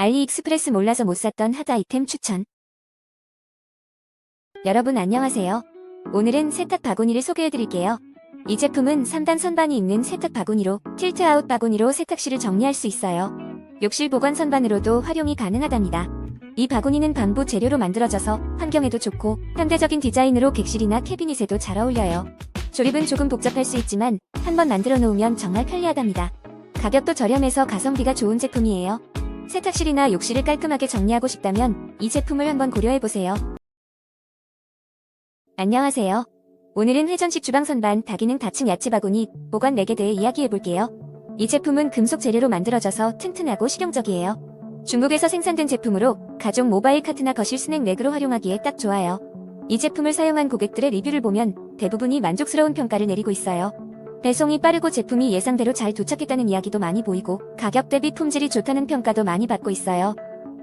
알리익스프레스 몰라서 못 샀던 핫 아이템 추천. 여러분 안녕하세요. 오늘은 세탁 바구니를 소개해드릴게요. 이 제품은 3단 선반이 있는 세탁 바구니로 틸트아웃 바구니로 세탁실을 정리할 수 있어요. 욕실 보관 선반으로도 활용이 가능하답니다. 이 바구니는 반부 재료로 만들어져서 환경에도 좋고 현대적인 디자인으로 객실이나 캐비닛에도 잘 어울려요. 조립은 조금 복잡할 수 있지만 한번 만들어 놓으면 정말 편리하답니다. 가격도 저렴해서 가성비가 좋은 제품이에요. 세탁실이나 욕실을 깔끔하게 정리하고 싶다면 이 제품을 한번 고려해보세요. 안녕하세요. 오늘은 회전식 주방 선반 다기능 다층 야채 바구니 보관 렉에 대해 이야기해볼게요. 이 제품은 금속 재료로 만들어져서 튼튼하고 실용적이에요. 중국에서 생산된 제품으로 가족 모바일 카트나 거실 스낵 렉으로 활용하기에 딱 좋아요. 이 제품을 사용한 고객들의 리뷰를 보면 대부분이 만족스러운 평가를 내리고 있어요. 배송이 빠르고 제품이 예상대로 잘 도착했다는 이야기도 많이 보이고 가격 대비 품질이 좋다는 평가도 많이 받고 있어요.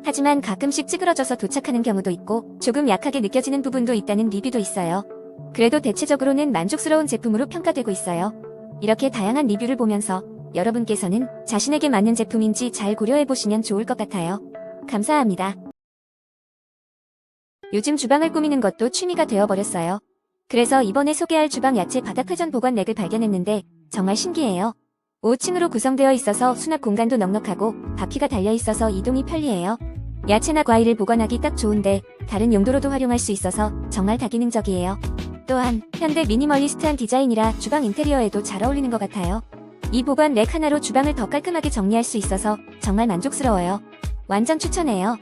하지만 가끔씩 찌그러져서 도착하는 경우도 있고 조금 약하게 느껴지는 부분도 있다는 리뷰도 있어요. 그래도 대체적으로는 만족스러운 제품으로 평가되고 있어요. 이렇게 다양한 리뷰를 보면서 여러분께서는 자신에게 맞는 제품인지 잘 고려해보시면 좋을 것 같아요. 감사합니다. 요즘 주방을 꾸미는 것도 취미가 되어버렸어요. 그래서 이번에 소개할 주방 야채 바닥 회전 보관 렉을 발견했는데 정말 신기해요. 5층으로 구성되어 있어서 수납 공간도 넉넉하고 바퀴가 달려 있어서 이동이 편리해요. 야채나 과일을 보관하기 딱 좋은데 다른 용도로도 활용할 수 있어서 정말 다기능적이에요. 또한 현대 미니멀리스트한 디자인이라 주방 인테리어에도 잘 어울리는 것 같아요. 이 보관 렉 하나로 주방을 더 깔끔하게 정리할 수 있어서 정말 만족스러워요. 완전 추천해요.